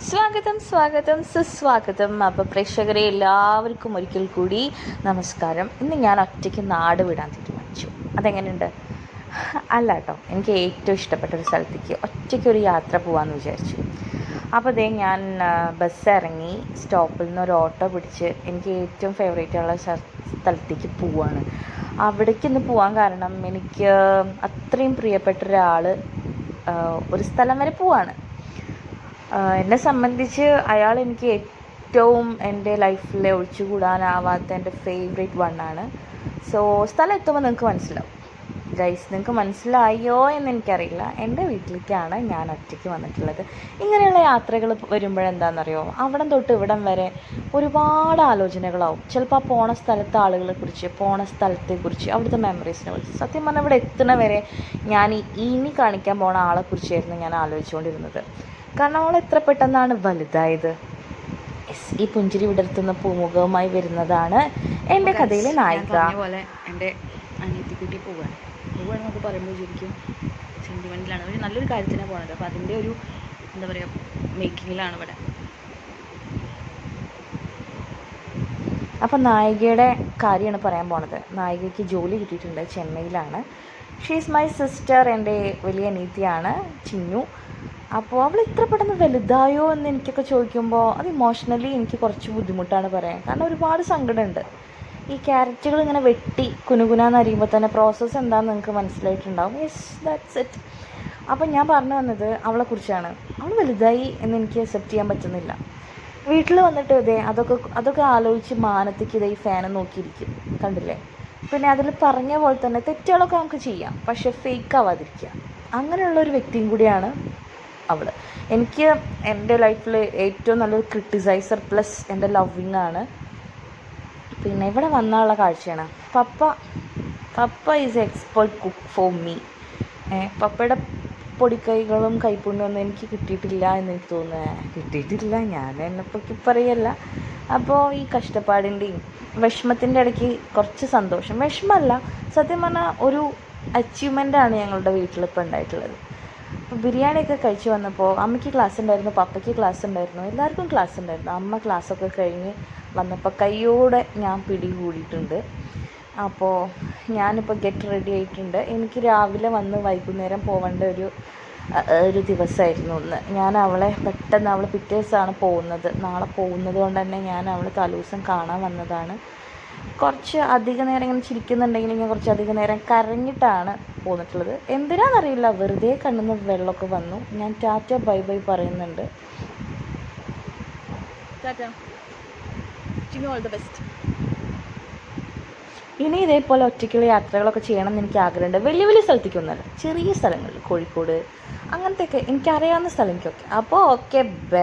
സ്വാഗതം സ്വാഗതം സുസ്വാഗതം. അപ്പോൾ പ്രേക്ഷകരെ എല്ലാവർക്കും ഒരിക്കൽ കൂടി നമസ്കാരം. ഇന്ന് ഞാൻ ഒറ്റയ്ക്ക് നാട് വിടാൻ തീരുമാനിച്ചു. അതെങ്ങനെയുണ്ട്? അല്ല കേട്ടോ എനിക്ക് ഏറ്റവും ഇഷ്ടപ്പെട്ട ഒരു സ്ഥലത്തേക്ക് ഒറ്റയ്ക്ക് ഒരു യാത്ര പോകാമെന്ന് വിചാരിച്ചു. അപ്പോൾ അതേ ഞാൻ ബസ് ഇറങ്ങി സ്റ്റോപ്പിൽ നിന്ന് ഒരു ഓട്ടോ പിടിച്ച് എനിക്ക് ഏറ്റവും ഫേവറേറ്റ് ഉള്ള സ്ഥലത്തേക്ക് പോവാണ്. അവിടേക്ക് ഇന്ന് പോകാൻ കാരണം എനിക്ക് അത്രയും പ്രിയപ്പെട്ട ഒരാൾ ഒരു സ്ഥലം വരെ പോവാണ്. എന്നെ സംബന്ധിച്ച് അയാൾ എനിക്ക് ഏറ്റവും എന്റെ ലൈഫിൽ ഒഴിച്ചുകൂടാനാവാത്ത എന്റെ ഫേവറേറ്റ് വണ്ണാണ് സോ സ്ഥലം എത്തുമ്പോൾ നിങ്ങൾക്ക് മനസ്സിലാവും. ഗൈസ് നിങ്ങൾക്ക് മനസ്സിലായോ എന്ന് എനിക്കറിയില്ല. എന്റെ വീട്ടിലേക്കാണ് ഞാൻ ഒറ്റയ്ക്ക് വന്നിട്ടുള്ളത്. ഇങ്ങനെയുള്ള യാത്രകൾ വരുമ്പോഴെന്താണെന്നറിയോ അവിടം തൊട്ട് ഇവിടം വരെ ഒരുപാട് ആലോചനകളാവും. ചിലപ്പോൾ ആ പോണ സ്ഥലത്തെ ആളുകളെ കുറിച്ച് പോണ സ്ഥലത്തെക്കുറിച്ച് അവിടുത്തെ മെമ്മറീസിനെ കുറിച്ച്. സത്യം പറഞ്ഞാൽ ഇവിടെ എത്തുന്ന വരെ ഞാൻ ഇനി കാണിക്കാൻ പോണ ആളെക്കുറിച്ചായിരുന്നു ഞാൻ ആലോചിച്ചുകൊണ്ടിരുന്നത്. കാരണം അവൾ എത്ര പെട്ടെന്നാണ് വലുതായത്. എസ് ഈ പുഞ്ചിരി വിടർത്തുന്ന പൂമുഖവുമായി വരുന്നതാണ് എന്റെ കഥയിലെ നായിക. പോലെ എന്റെ അനിയത്തിക്കുട്ടി പോവാണ്. പോവാണ് നമുക്ക് പറയുമ്പോൾ ശരിക്കും സെന്റിമെന്റിലാണ് ഒരു നല്ലൊരു കാര്യത്തിനാണ് പോണത്. അപ്പോൾ അതിന്റെ ഒരു എന്താ പറയുക മേക്കിങ്ങിലാണ് ഇവിടെ. അപ്പം നായികയുടെ കാര്യമാണ് പറയാൻ പോണത്. നായികയ്ക്ക് ജോലി കിട്ടിയിട്ടുണ്ട് ചെന്നൈയിലാണ്. ഷീസ് മൈ സിസ്റ്റർ എന്റെ വലിയ അനീതിയാണ് ചിന്നു. അപ്പോൾ അവൾ ഇത്ര പെട്ടെന്ന് വലുതായോ എന്ന് എനിക്കൊക്കെ ചോദിക്കുമ്പോൾ അത് ഇമോഷണലി എനിക്ക് കുറച്ച് ബുദ്ധിമുട്ടാണ് പറയാൻ. കാരണം ഒരുപാട് സങ്കടമുണ്ട്. ഈ ക്യാരറ്റുകൾ ഇങ്ങനെ വെട്ടി കുനുകുനാന്ന് അറിയുമ്പോൾ തന്നെ പ്രോസസ്സ് എന്താണെന്ന് നിങ്ങൾക്ക് മനസ്സിലായിട്ടുണ്ടാവും. യെസ് ദാറ്റ്സ് ഇറ്റ് അപ്പം ഞാൻ പറഞ്ഞു വന്നത് അവളെക്കുറിച്ചാണ് അവൾ വലുതായി എന്ന് എനിക്ക് അക്സെപ്റ്റ് ചെയ്യാൻ പറ്റുന്നില്ല. വീട്ടിൽ വന്നിട്ട് ഇതേ അതൊക്കെ അതൊക്കെ ആലോചിച്ച് മാനത്തേക്ക് ഇതേ ഈ ഫാനെ നോക്കിയിരിക്കും. കണ്ടില്ലേ? പിന്നെ അതിൽ പറഞ്ഞ പോലെ തന്നെ തെറ്റുകളൊക്കെ നമുക്ക് ചെയ്യാം. പക്ഷെ ഫേക്ക് ആവാതിരിക്കുക. അങ്ങനെയുള്ള ഒരു വ്യക്തിയും കൂടിയാണ് അവൾ എനിക്ക് എന്റെ ലൈഫിൽ ഏറ്റവും നല്ലൊരു ക്രിട്ടിസൈസർ പ്ലസ് എന്റെ ലവിങ് ആണ്. പിന്നെ ഇവിടെ വന്നുള്ള കാഴ്ചയാണ്. Papa papa is expert cook for me പപ്പയുടെ പൊടിക്കൈകളും കൈപ്പുണ്ടൊന്നും എനിക്ക് കിട്ടിയിട്ടില്ല എന്ന് എനിക്ക് തോന്നുന്നത് കിട്ടിയിട്ടില്ല. ഞാൻ എന്നെപ്പൊക്കി പറയല്ല. അപ്പോൾ ഈ കഷ്ടപ്പാടിന്റെയും വിഷമത്തിന്റെ ഇടയ്ക്ക് കുറച്ച് സന്തോഷം. വിഷമമല്ല സത്യം പറഞ്ഞാൽ ഒരു അച്ചീവ്മെന്റാണ് ഞങ്ങളുടെ വീട്ടിലിപ്പോൾ ഉണ്ടായിട്ടുള്ളത്. ബിരിയാണിയൊക്കെ കഴിച്ച് വന്നപ്പോൾ അമ്മയ്ക്ക് ക്ലാസ് ഉണ്ടായിരുന്നു പപ്പയ്ക്ക് ക്ലാസ് ഉണ്ടായിരുന്നു എല്ലാവർക്കും ക്ലാസ് ഉണ്ടായിരുന്നു അമ്മ ക്ലാസ്സൊക്കെ കഴിഞ്ഞ് വന്നപ്പോൾ കൈയോടെ ഞാൻ പിടികൂടിയിട്ടുണ്ട്. അപ്പോൾ ഞാനിപ്പോൾ ഗെറ്റ് റെഡി ആയിട്ടുണ്ട്. എനിക്ക് രാവിലെ വന്ന് വൈകുന്നേരം പോവേണ്ട ഒരു ഒരു ദിവസമായിരുന്നു ഇന്ന്. ഞാൻ അവളെ പെട്ടെന്ന് അവളെ പിറ്റേ ദിവസമാണ് പോകുന്നത്. നാളെ പോകുന്നത് കൊണ്ട് തന്നെ ഞാൻ അവൾ തലേദിവസം കാണാൻ വന്നതാണ്. കുറച്ച് അധിക നേരം ഇങ്ങനെ ചിരിക്കുന്നുണ്ടെങ്കിൽ ഞാൻ കുറച്ച് അധിക നേരം കരഞ്ഞിട്ടാണ് പോന്നിട്ടുള്ളത്. എന്തിനാണെന്നറിയില്ല വെറുതെ കണ്ണുന്ന വെള്ളമൊക്കെ വന്നു. ഞാൻ ടാറ്റ ബൈ ബൈ പറയുന്നുണ്ട്. ഇനി ഇതേപോലെ ഒറ്റയ്ക്കുള്ള യാത്രകളൊക്കെ ചെയ്യണം എന്ന് എനിക്ക് ആഗ്രഹമുണ്ട്. വലിയ വലിയ സ്ഥലത്തേക്കൊന്നുമല്ല. ചെറിയ സ്ഥലങ്ങളിൽ കോഴിക്കോട് അങ്ങനത്തെയൊക്കെ എനിക്കറിയാവുന്ന സ്ഥലത്തേക്കൊക്കെ അപ്പോൾ ഓക്കെ ബൈ